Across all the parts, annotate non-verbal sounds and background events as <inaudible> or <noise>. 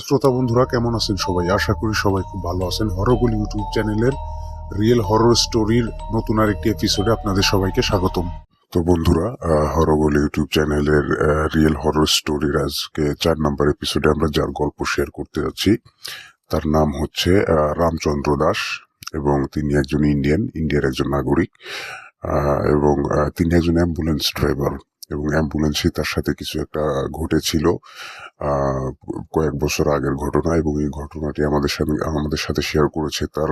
শ্রোতা বন্ধুরা, কেমন আছেন সবাই? আশা করি সবাই খুব ভালো আছেন। হরবল ইউটিউব চ্যানেলের রিয়েল হরর স্টোরির নতুন আরেকটি এপিসোডে আপনাদের সবাইকে স্বাগতম। তো বন্ধুরা হরবল ইউটিউব চ্যানেলের রিয়েল হরর স্টোরির আজকে চার নাম্বার এপিসোডে আমরা যার গল্প শেয়ার করতে যাচ্ছি, তার নাম হচ্ছে রামচন্দ্র দাস এবং তিনি একজন ইন্ডিয়ান ইন্ডিয়ার একজন নাগরিক এবং তিনি একজন অ্যাম্বুলেন্স ড্রাইভার এবং অ্যাম্বুলেন্সে তার সাথে কিছু একটা ঘটেছিল কয়েক বছর আগের ঘটনা এবং এই ঘটনাটি আমাদের সাথে আমাদের সাথে শেয়ার করেছে তার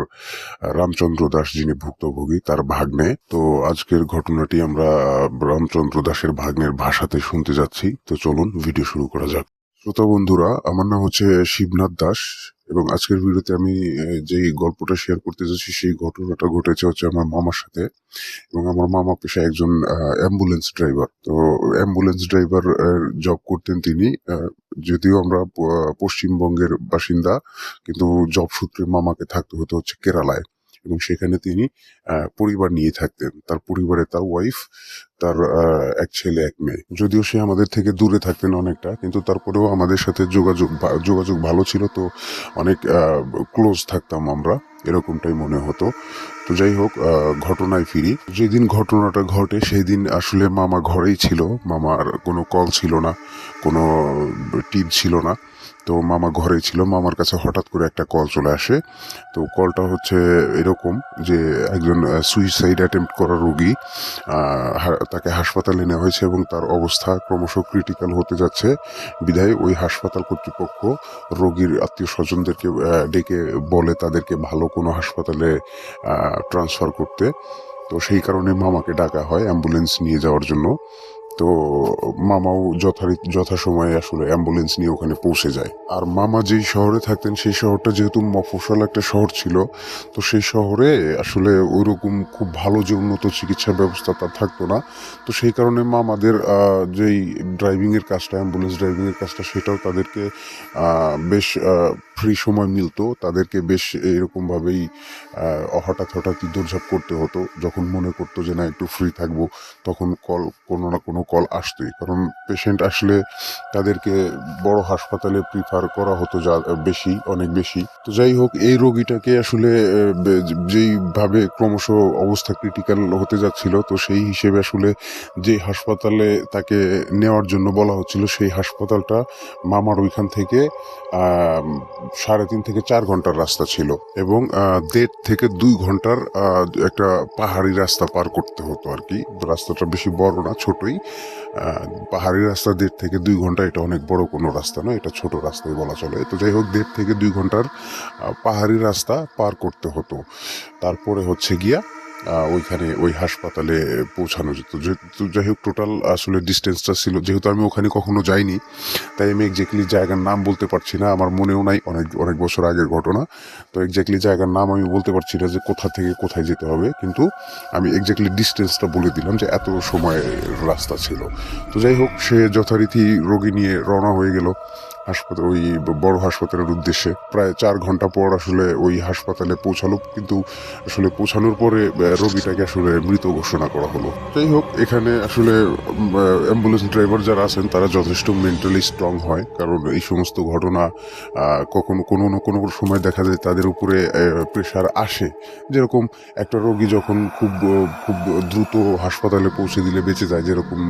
রামচন্দ্র দাস যিনি ভুক্তভোগী তার ভাগ্নে। তো আজকের ঘটনাটি আমরা রামচন্দ্র দাসের ভাগ্নের ভাষাতে শুনতে যাচ্ছি। তো চলুন ভিডিও শুরু করা যাক। শ্রোতা বন্ধুরা, আমার নাম হচ্ছে শিবনাথ দাস। এবং আজকের ভিডিওতে আমি যে গল্পটা শেয়ার করতে যাচ্ছি, সেই ঘটনাটা ঘটেছে হচ্ছে আমার মামার সাথে। এবং আমার মামা পেশা একজন অ্যাম্বুলেন্স ড্রাইভার তো অ্যাম্বুলেন্স ড্রাইভার জব করতেন তিনি যদিও আমরা পশ্চিমবঙ্গের বাসিন্দা, কিন্তু জব সূত্রে মামাকে থাকতে হতো হচ্ছে কেরালায়। এবং সেখানে তিনি পরিবার নিয়ে থাকতেন। তার পরিবারে তার ওয়াইফ তার এক ছেলে, এক মেয়ে। যদিও সে আমাদের থেকে দূরে থাকতেন অনেকটা, কিন্তু তারপরেও আমাদের সাথে যোগাযোগ যোগাযোগ ভালো ছিল তো অনেক ক্লোজ থাকতাম আমরা, এরকমটাই মনে হতো। তো যাই হোক ঘটনায় ফিরি। যেদিন ঘটনাটা ঘটে সেই দিন আসলে মামা ঘরেই ছিল। মামার কোনো কল ছিল না, কোনো টিপ ছিল না। তো মামা ঘরেই ছিল, মামার কাছে হঠাৎ করে একটা কল চলে আসে। তো কলটা হচ্ছে এরকম যে একজন সুইসাইড অ্যাটেম্প্ট করা রোগী তাকে হাসপাতালে নেওয়া হয়েছে এবং তার অবস্থা ক্রমশ ক্রিটিক্যাল হতে যাচ্ছে। বিধায় ওই হাসপাতাল কর্তৃপক্ষ রোগীর আত্মীয় স্বজনদেরকে ডেকে বলে তাদেরকে ভালো কোনো হাসপাতালে ট্রান্সফার করতে। তো সেই কারণে মামাকে ডাকা হয় অ্যাম্বুলেন্স নিয়ে যাওয়ার জন্য। তো মামাও যথারীতি যথাসময়ে আসলে অ্যাম্বুলেন্স নিয়ে ওখানে পৌঁছে যায়। আর মামা যেই শহরে থাকতেন সেই শহরটা যেহেতু মফসল একটা শহর ছিল তো সেই শহরে আসলে ওইরকম খুব ভালো যে উন্নত চিকিৎসা ব্যবস্থা তার থাকতো না। তো সেই কারণে মামাদের যেই ড্রাইভিংয়ের কাজটা অ্যাম্বুলেন্স ড্রাইভিংয়ের কাজটা সেটাও তাদেরকে বেশ ফ্রি সময় মিলতো। তাদেরকে বেশ এরকম ভাবেই আহ, হঠাৎ হঠাৎই দৌড়ঝাঁপ করতে হতো। যখন মনে করতো যে না একটু ফ্রি থাকব তখন কল কোনো না কোনো কল আসতোই কারণ পেশেন্ট আসলে তাদেরকে বড় হাসপাতালে প্রিফার করা হতো যা, বেশি, অনেক বেশি। তো যাই হোক, এই রোগীটাকে আসলে যেইভাবে ক্রমশ অবস্থা ক্রিটিক্যাল হতে যাচ্ছিল, তো সেই হিসেবে আসলে যে হাসপাতালে তাকে নেওয়ার জন্য বলা হচ্ছিল, সেই হাসপাতালটা মামার ওইখান থেকে সাড়ে তিন থেকে চার ঘণ্টার রাস্তা ছিল এবং দেড় থেকে দুই ঘণ্টার একটা পাহাড়ি রাস্তা পার করতে হতো আর কি। রাস্তাটা বেশি বড় না, ছোটই। পাহাড়ি রাস্তা দেড় থেকে দুই ঘণ্টা, এটা অনেক বড় কোনো রাস্তা নয়, এটা ছোট রাস্তায় বলা চলে। তো যাই হোক, দেড় থেকে দুই ঘণ্টার পাহাড়ি রাস্তা পার করতে হতো। তারপরে হচ্ছে গিয়া ওইখানে, ওই হাসপাতালে পৌঁছানো যেত। যেহেতু যাই হোক টোটাল আসলে ডিস্টেন্সটা ছিল। যেহেতু আমি ওখানে কখনো যাইনি, তাই আমি এক্স্যাক্টলি জায়গার নাম বলতে পারছি না। আমার মনেও নাই, অনেক অনেক বছর আগের ঘটনা। তো এক্স্যাক্টলি জায়গার নাম আমি বলতে পারছি না যে কোথা থেকে কোথায় যেতে হবে। কিন্তু আমি এক্স্যাক্টলি ডিস্টেন্সটা বলে দিলাম যে এত সময় রাস্তা ছিল। তো যাই হোক, সে যথারীতি রোগী নিয়ে রওনা হয়ে গেল। হাসপাতাল, ওই বড় হাসপাতালের উদ্দেশ্যে। প্রায় চার ঘণ্টা পর আসলে ওই হাসপাতালে পৌঁছালো। কিন্তু আসলে পৌঁছানোর পরে রোগীটাকে আসলে মৃত ঘোষণা করা হলো। যাই হোক, এখানে আসলে অ্যাম্বুলেন্স ড্রাইভার যারা আছেন, তারা যথেষ্ট মেন্টালি স্ট্রং হয়। কারণ এই সমস্ত ঘটনা কখনো কোনো না কোনো সময় দেখা যায় তাদের উপরে প্রেশার আসে। যেরকম একটা রোগী যখন খুব খুব দ্রুত হাসপাতালে পৌঁছে দিলে বেঁচে যায়, যেরকম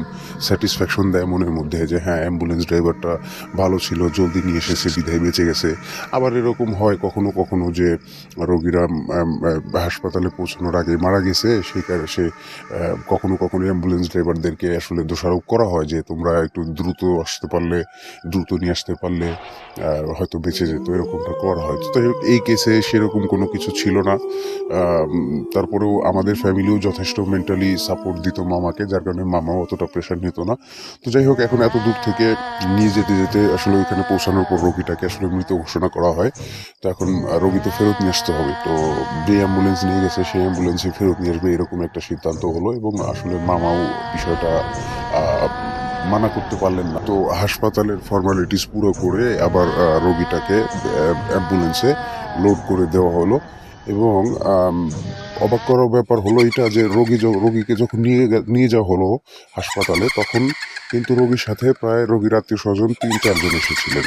স্যাটিসফ্যাকশন দেয় মনের মধ্যে যে হ্যাঁ অ্যাম্বুলেন্স ড্রাইভারটা ভালো ছিল। জলদি নিয়ে এসেছে বিধায় বেঁচে গেছে। আবার এরকম হয় কখনো কখনো যে রোগীরা হাসপাতালে পৌঁছানোর আগে মারা গেছে, সেই কারণে সে কখনো কখনো অ্যাম্বুলেন্স ড্রাইভারদেরকে আসলে দোষারোপ করা হয় যে তোমরা একটু দ্রুত আসতে পারলে, দ্রুত নিয়ে আসতে পারলে হয়তো বেঁচে যেত, এরকমটা করা হয়। তো এই কেসে সেরকম কোনো কিছু ছিল না। তারপরেও আমাদের ফ্যামিলিও যথেষ্ট মেন্টালি সাপোর্ট দিত মামাকে, যার কারণে মামাও অতটা প্রেশার নিত না। তো যাই হোক, এখন এত দূর থেকে নিয়ে যেতে যেতে আসলে ওইখানে পৌঁছানোর পর রোগীটাকে আসলে মৃত ঘোষণা করা হয়। তো এখন রোগী তো ফেরত নিয়ে আসতে হবে। তো যে অ্যাম্বুলেন্স নিয়ে গেছে, সেই অ্যাম্বুলেন্সে ফেরত নিয়ে আসবে, এরকম একটা সিদ্ধান্ত হলো এবং আসলে মামাও বিষয়টা মানা করতে পারলেন না। তো হাসপাতালের ফর্মালিটিস পুরো করে আবার রোগীটাকে অ্যাম্বুলেন্সে লোড করে দেওয়া হলো। এবং অবাক করার ব্যাপার হলো এটা যে রোগী রোগীকে যখন নিয়ে নিয়ে যাওয়া হলো হাসপাতালে, তখন কিন্তু রোগীর সাথে প্রায় রোগীর আত্মীয় স্বজন তিন চারজন এসেছিলেন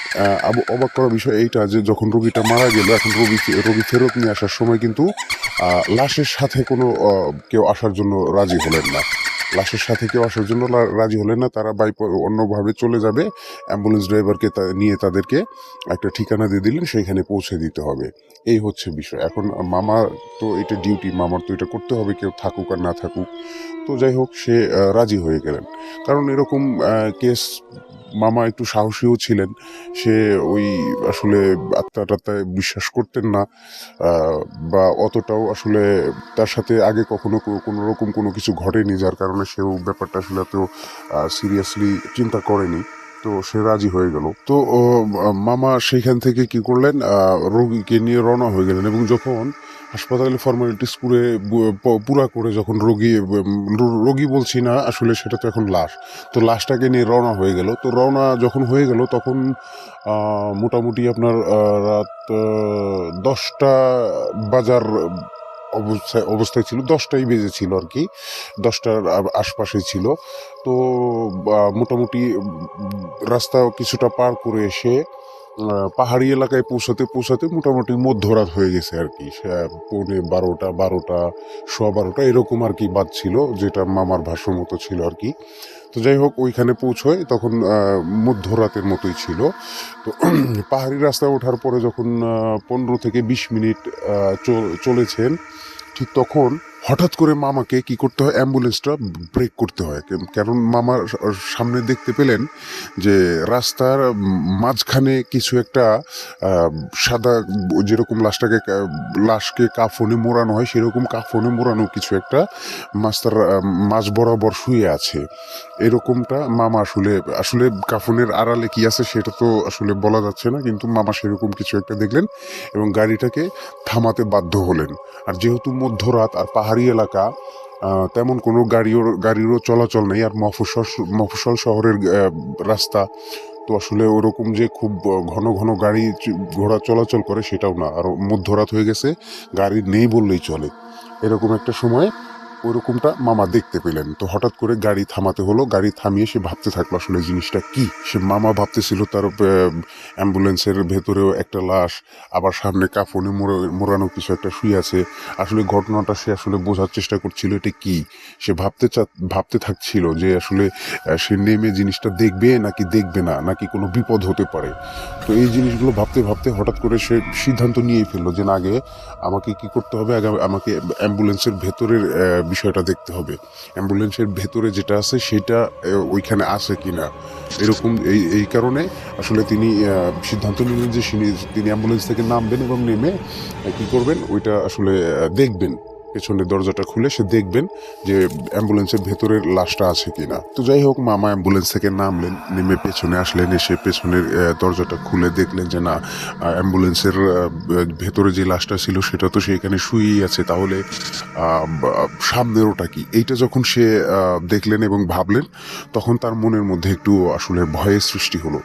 অবাক করার বিষয় এইটা যে যখন রোগীটা মারা গেল, এখন রোগী রোগী ফেরত নিয়ে আসার সময় কিন্তু লাশের সাথে কোনো কেউ আসার জন্য রাজি হলেন না। লাশের সাথে কেউ আসার জন্য রাজি হলেন না, তারা বাই অন্যভাবে চলে যাবে। অ্যাম্বুলেন্স ড্রাইভারকে নিয়ে তাদেরকে একটা ঠিকানা দিয়ে দিলেন, সেইখানে পৌঁছে দিতে হবে। এই হচ্ছে বিষয়। এখন মামা তো এটা ডিউটি মামার তো এটা করতে হবে, কেউ থাকুক আর না থাকুক। তো যাই হোক, সে রাজি হয়ে গেলেন। কারণ এরকম কেস, মামা একটু সাহসীও ছিলেন। সে ওই আসলে আত্মা টাত্মায় বিশ্বাস করতেন না বা অতটাও আসলে তার সাথে আগে কখনো কোনো রকম কোনো কিছু ঘটেনি, যার কারণে সেও ব্যাপারটা আসলে এত সিরিয়াসলি চিন্তা করেনি। তো সে রাজি হয়ে গেল। তো মামা সেইখান থেকে কি করলেন? রোগীকে নিয়ে রওনা হয়ে গেলেন এবং যখন হাসপাতালে ফর্মালিটিস পুরে পুরা করে যখন রোগী রোগী বলছি না, আসলে সেটা তো এখন লাশ। তো লাশটাকে নিয়ে রওনা হয়ে গেল। তো রওনা যখন হয়ে গেল, তখন মোটামুটি আপনার রাত দশটা বাজার অবস্থায় অবস্থায় ছিল। দশটাই বেজেছিল আর কি। দশটার আশপাশে ছিল। তো মোটামুটি রাস্তা কিছুটা পার করে এসে পাহাড়ি এলাকায় পৌঁছাতে পৌঁছাতে মোটামুটি মধ্যরাত হয়ে গেছে আর কি। পৌনে বারোটা বারোটা, সোয়া বারোটা এরকম আর কি বাদ ছিল, যেটা মামার ভাষ্য মতো ছিল আর কি। তো যাই হোক, ওইখানে পৌঁছয়, তখন মধ্যরাতের মতোই ছিল। তো <clears throat> পাহাড়ি রাস্তায় ওঠার পরে যখন পনেরো থেকে বিশ মিনিট চলেছেন, ঠিক তখন হঠাৎ করে মামাকে কি করতে হয়? অ্যাম্বুলেন্সটা ব্রেক করতে হয়। কারণ মামার সামনে দেখতে পেলেন যে রাস্তার মাঝখানে কিছু একটা সাদা যেরকম লাশটাকে লাশকে কাফনে মোড়ানো হয়, সেরকম কাফনে মোড়ানো কিছু একটা মাস্টার মাঝ বরাবর শুয়ে আছে। এরকমটা মামা আসলে আসলে কাফনের আড়ালে কি আছে সেটা তো আসলে বলা যাচ্ছে না, কিন্তু মামা সেরকম কিছু একটা দেখলেন এবং গাড়িটাকে থামাতে বাধ্য হলেন। আর যেহেতু মধ্যরাত আর পাহাড়ি এলাকা তেমন কোনো গাড়িও, গাড়িরও চলাচল নেই আর মফসল মফসল শহরের রাস্তা। তো আসলে ওরকম যে খুব ঘন ঘন গাড়ি ঘোড়া চলাচল করে সেটাও না। আর মধ্যরাত হয়ে গেছে, গাড়ি নেই বললেই চলে। এরকম একটা সময় ওরকমটা মামা দেখতে পেলেন। তো হঠাৎ করে গাড়ি থামাতে হলো। গাড়ি থামিয়ে সে ভাবতে থাকল আসলে জিনিসটা কি? সে মামা ভাবতেছিল তার অ্যাম্বুলেন্সের ভেতরেও একটা লাশ, আবার সামনে কাফনে মোড়া- মোড়ানো কিছু একটা শুয়ে আছে। আসলে ঘটনাটা সে আসলে বোঝার চেষ্টা করছিল এটা কি? সে ভাবতে চা, ভাবতে থাকছিল যে আসলে সে নেমে জিনিসটা দেখবে নাকি দেখবে না, নাকি কোনো বিপদ হতে পারে। তো এই জিনিসগুলো ভাবতে ভাবতে হঠাৎ করে সে সিদ্ধান্ত নিয়েই ফেলল যে না, আগে আমাকে কি করতে হবে? আগে আমাকে অ্যাম্বুলেন্সের ভেতরের বিষয়টা দেখতে হবে। অ্যাম্বুলেন্সের ভেতরে যেটা আছে সেটা ওইখানে আছে কি না এরকম এই এই কারণে আসলে তিনি সিদ্ধান্ত নিলেন যে তিনি অ্যাম্বুলেন্স থেকে নামবেন এবং নেমে কী করবেন? ওইটা আসলে দেখবেন। পেছনের দরজাটা খুলে সে দেখবেন যে অ্যাম্বুলেন্সের ভেতরের লাশটা আছে কিনা। তো যাই হোক, মামা অ্যাম্বুলেন্স থেকে নামলেন, নেমে পেছনে আসলেন, এসে পেছনের দরজাটা খুলে দেখলেন যে না অ্যাম্বুলেন্সের ভেতরে যে লাশটা ছিল সেটা তো সেখানে শুয়েই আছে। তাহলে সামনের ওটা কি? এইটা যখন সে দেখলেন এবং ভাবলেন, তখন তার মনের মধ্যে একটু আসলে ভয়ের সৃষ্টি হলো।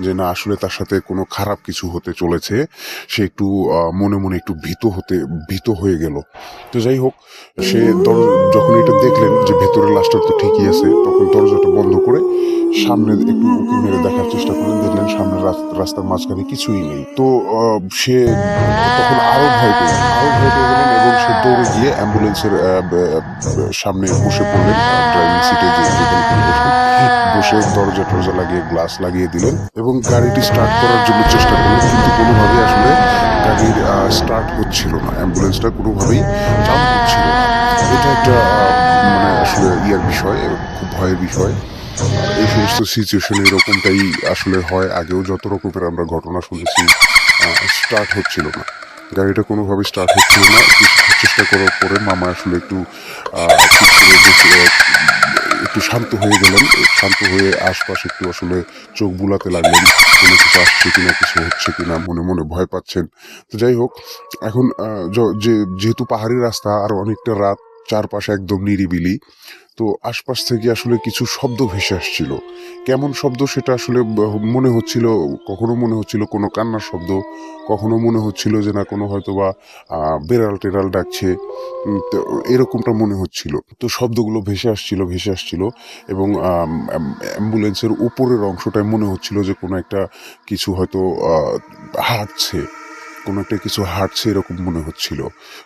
যে না, আসলে তার সাথে কোনো খারাপ কিছু হতে চলেছে। সে একটু মনে মনে একটু ভীত হতে, ভীত হয়ে গেল। তো যাই হোক, সে যখন এটা দেখলেন যে ভেতরের লাশটা তো ঠিকই আছে, তখন দরজাটা বন্ধ করে সামনে একটু উঁকি মেরে দেখার চেষ্টা করলেন। দেখলেন সামনে রাস- রাস্তার মাঝখানে কিছুই নেই। তো সে তখন আরও অ্যাম্বুলেন্সের সামনে বসে পড়লেন ড্রাইভিং সিটে বসে দরজা টরজা লাগিয়ে গ্লাস লাগিয়ে দিলেন এবং গাড়িটি স্টার্ট করার জন্য চেষ্টা করলেন কিন্তু কোনোভাবেই আসলে গাড়ির স্টার্ট হচ্ছিল না অ্যাম্বুলেন্সটা কোনোভাবেই চালু হচ্ছিল না। এটা একটা মানে আসলে ইয়ার বিষয় খুব ভয়ের বিষয়। এই সমস্ত সিচুয়েশনে এরকমটাই আসলে হয় আগেও যত রকমের আমরা ঘটনা শুনেছি স্টার্ট হচ্ছিল না। গাড়িটা কোনোভাবে স্টার্ট হচ্ছিল না। চেষ্টা করার পরে মামা আসলে একটু একটু শান্ত হয়ে গেলেন। শান্ত হয়ে আশপাশ একটু আসলে চোখ বুলাতে লাগলেন, কোনো কিছু আসছে কিনা, কিছু হচ্ছে কিনা, মনে মনে ভয় পাচ্ছেন। তো যাই হোক, এখন যে, যেহেতু পাহাড়ি রাস্তা, আর অনেকটা রাত, চারপাশে একদম নিরিবিলি। তো আশপাশ থেকে আসলে কিছু শব্দ ভেসে আসছিল। কেমন শব্দ সেটা আসলে মনে হচ্ছিল, কখনো মনে হচ্ছিল কোনো কান্নার শব্দ, কখনো মনে হচ্ছিল যে না কোনো হয়তো বা বেড়াল টেরাল ডাকছে এরকমটা মনে হচ্ছিল। তো শব্দগুলো ভেসে আসছিল ভেসে আসছিল এবং অ্যাম্বুলেন্সের উপরের অংশটায় মনে হচ্ছিল যে কোনো একটা কিছু হয়তো হাঁটছে কোনো একটা কিছু হাঁটছে এরকম মনে হচ্ছিল,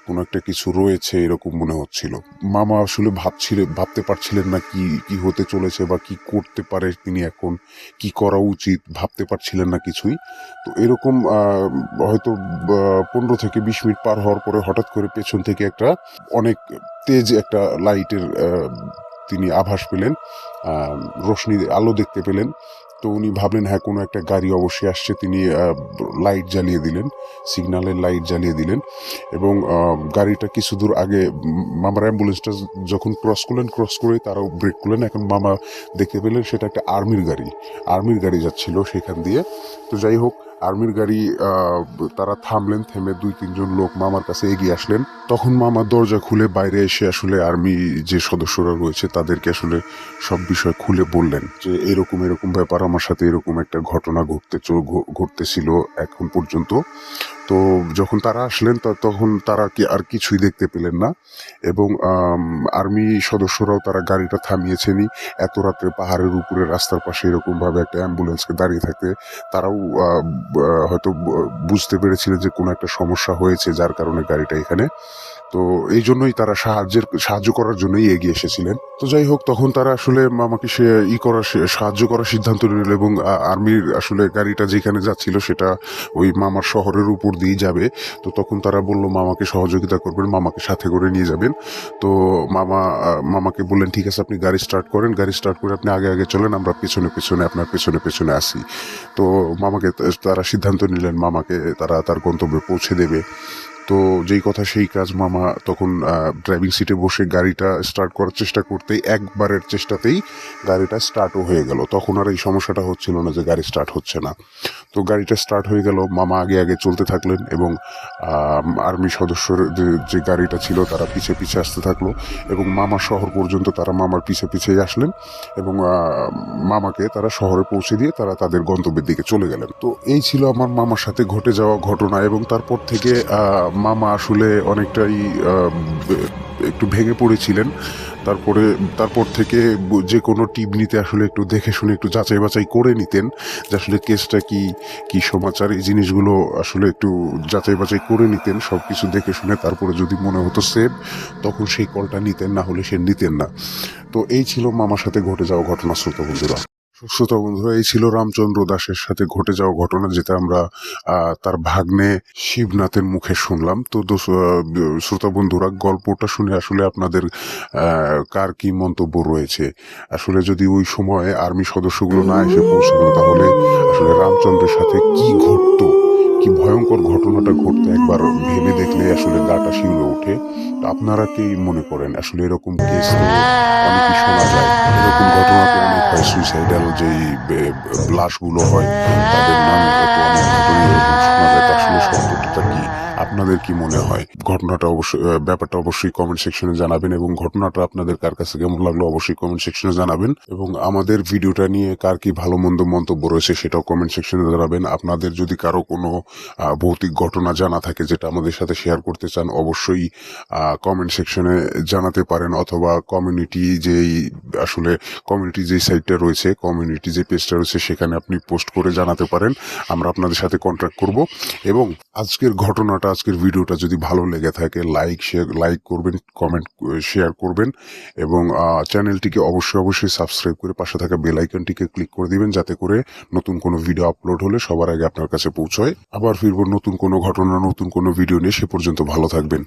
কোনো একটা কিছু রয়েছে এরকম মনে হচ্ছিল। মামা আসলে ভাবছিলেন ভাবতে পারছিলেন না কি কি হতে চলেছে বা কি করতে পারে তিনি এখন, কি করা উচিত, ভাবতে পারছিলেন না কিছুই। তো এরকম হয়তো পনেরো থেকে বিশ মিনিট পার হওয়ার পরে হঠাৎ করে পেছন থেকে একটা অনেক তেজ একটা লাইটের তিনি আভাস পেলেন রোশনি আলো দেখতে পেলেন। তো উনি ভাবলেন হ্যাঁ কোনো একটা গাড়ি অবশ্যই আসছে। তিনি লাইট জ্বালিয়ে দিলেন সিগনালের লাইট জ্বালিয়ে দিলেন এবং গাড়িটা কিছু দূর আগে, মামার অ্যাম্বুলেন্সটা যখন ক্রস করলেন ক্রস করে তারাও ব্রেক করলেন। এখন মামা দেখতে পেলেন, সেটা একটা আর্মির গাড়ি। আর্মির গাড়ি যাচ্ছিল সেখান দিয়ে। তো যাই হোক আর্মির গাড়ি তারা থামলেন, থেমে দুই, তিনজন লোক মামার কাছে এগিয়ে আসলেন। তখন মামা দরজা খুলে বাইরে এসে আসলে আর্মি যে সদস্যরা রয়েছে, তাদেরকে আসলে সব বিষয় খুলে বললেন যে, এরকম এরকম ব্যাপার, আমার সাথে এরকম একটা ঘটনা ঘটতে ঘটতেছিল এখন পর্যন্ত। তো যখন তারা আসলেন তখন তারা কি আর কিছুই দেখতে পেলেন না এবং আর্মি সদস্যরাও তারা গাড়িটা থামিয়েছেনই। এত রাত্রে পাহাড়ের উপরে, রাস্তার পাশে এরকমভাবে একটা অ্যাম্বুলেন্সকে দাঁড়িয়ে থাকতে তারাও হয়তো বুঝতে পেরেছিলেন যে কোনো একটা সমস্যা হয়েছে যার কারণে গাড়িটা এখানে তো এই জন্যই তারা সাহায্যের, সাহায্য করার জন্যই এগিয়ে এসেছিলেন। তো যাই হোক, তখন তারা আসলে মামাকে সে ই করার সাহায্য করার সিদ্ধান্ত নিল এবং আর্মির আসলে গাড়িটা যেখানে যাচ্ছিল সেটা ওই মামার শহরের উপর দিয়ে যাবে। তো তখন তারা বলল, মামাকে সহযোগিতা করবেন, মামাকে সাথে করে নিয়ে যাবেন। তো মামা মামাকে বললেন, ঠিক আছে, আপনি গাড়ি স্টার্ট করেন, গাড়ি স্টার্ট করে আপনি আগে আগে চলেন, আমরা পেছনে পেছনে, আপনার পেছনে পেছনে আসি। তো মামাকে তারা সিদ্ধান্ত নিলেন, মামাকে তারা তার গন্তব্যে পৌঁছে দেবে। তো যেই কথা সেই কাজ মামা তখন ড্রাইভিং সিটে বসে গাড়িটা স্টার্ট করার চেষ্টা করতেই একবারের চেষ্টাতেই গাড়িটা স্টার্টও হয়ে গেল। তখন আর এই সমস্যাটা হচ্ছিল না যে গাড়ি স্টার্ট হচ্ছে না। তো গাড়িটা স্টার্ট হয়ে গেল, মামা আগে আগে চলতে থাকলেন এবং আর্মি সদস্যর যে গাড়িটা ছিল তারা পিছে পিছে আসতে থাকল এবং মামা শহর পর্যন্ত তারা মামার পিছে পিছেই আসলেন এবং মামাকে তারা শহরে পৌঁছে দিয়ে তারা তাদের গন্তব্যের দিকে চলে গেলেন। তো এই ছিল আমার মামার সাথে ঘটে যাওয়া ঘটনা এবং তারপর থেকে মামা আসলে অনেকটাই একটু ভেঙে পড়েছিলেন। তারপরে, তারপর থেকে যে কোনো টিপ নিতে আসলে একটু দেখে শুনে একটু যাচাই বাছাই করে নিতেন যে আসলে কেসটা কি কি সমাচার, এই জিনিসগুলো আসলে একটু যাচাই বাছাই করে নিতেন সব কিছু দেখে শুনে তারপরে যদি মনে হতো সেভ তখন সেই কলটা নিতেন, না হলে সে নিতেন না। তো এই ছিল মামার সাথে ঘটে যাওয়া ঘটনা শ্রোতা বন্ধুরা। শ্রোতা বন্ধুরা, এই ছিল রামচন্দ্র দাসের সাথে ঘটে যাওয়া ঘটনা যেটা আমরা তার ভাগ্নে শিবনাথের মুখে শুনলাম। তো শ্রোতা বন্ধুরা, গল্পটা শুনে আসলে আপনাদের কার কি মন্তব্য রয়েছে? আসলে যদি ওই সময় আর্মি সদস্যগুলো না এসে পৌঁছাতো তাহলে আসলে রামচন্দ্রের সাথে কি ঘটতো? কি ভয়ঙ্কর ঘটনাটা ঘটতো একবার ভেবে দেখলে আসলে গাটা শিউরে ওঠে। আপনারা কি মনে করেন? আসলে এরকম কেস অনেকই শোনা যায়। এরকম ঘটনা সুইসাইডাল যেই ব্লাশগুলো হয় তাদের আপনাদের কি? মনে হয়? ঘটনাটা অবশ্যই ব্যাপারটা অবশ্যই কমেন্ট সেকশনে জানাবেন এবং ঘটনাটা আপনাদের কার কাছে কেমন লাগল অবশ্যই কমেন্ট সেকশনে জানাবেন। এবং আমাদের ভিডিওটা নিয়ে কার কি ভালো মন্দ মন্তব্য রয়েছে সেটাও কমেন্ট সেকশনে জানাবেন। আপনাদের যদি কারও কোনো ভৌতিক ঘটনা জানা থাকে যেটা আমাদের সাথে শেয়ার করতে চান, অবশ্যই কমেন্ট সেকশনে জানাতে পারেন। অথবা কমিউনিটি যেই, আসলে কমিউনিটি যেই সাইটটা রয়েছে কমিউনিটি যে পেজটা রয়েছে, সেখানে আপনি পোস্ট করে জানাতে পারেন। আমরা আপনাদের সাথে কন্ট্যাক্ট করব এবং আজকের ঘটনাটা, আজকের ভিডিওটা যদি ভালো লেগে থাকে লাইক শেয়ার লাইক করবেন কমেন্ট শেয়ার করবেন এবং চ্যানেলটিকে অবশ্যই অবশ্যই সাবস্ক্রাইব করে পাশে থাকা বেল আইকনটিকে ক্লিক করে দিবেন, যাতে করে নতুন কোনো ভিডিও আপলোড হলে সবার আগে আপনার কাছে পৌঁছয়। আবার ফিরবো নতুন কোনো ঘটনা, নতুন কোনো ভিডিও নিয়ে, সে পর্যন্ত ভালো থাকবেন।